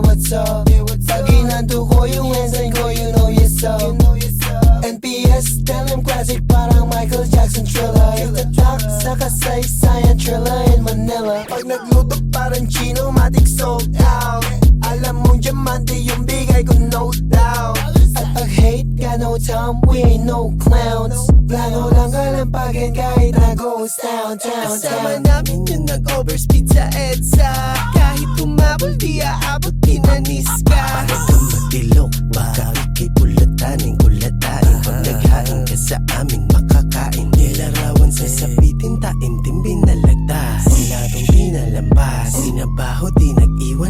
what's up? Pag inando ko yung ensign ko, you know yes up NPS, tell him classic parang Michael Jackson thriller. Itatak sa kasaysayan thriller in Manila. Pag nagluto parang Chino, matic sold out Alam mo diamante yung bigay ko no doubt. At pag hate ka no time, we ain't no clowns. Plano lang kalampagan kahit na ghost town, town, Kasama town. namin yung nag-overspeed sa EDSA habol di aabot kinanis ka Talagang matilok pa Kakay kulatanin kulatanin. Pag naghain ka sa amin makakain. Nilarawan sa sapitin taintim binalagtas. Sinadong pinalampas Sinabaho di nag-iwan.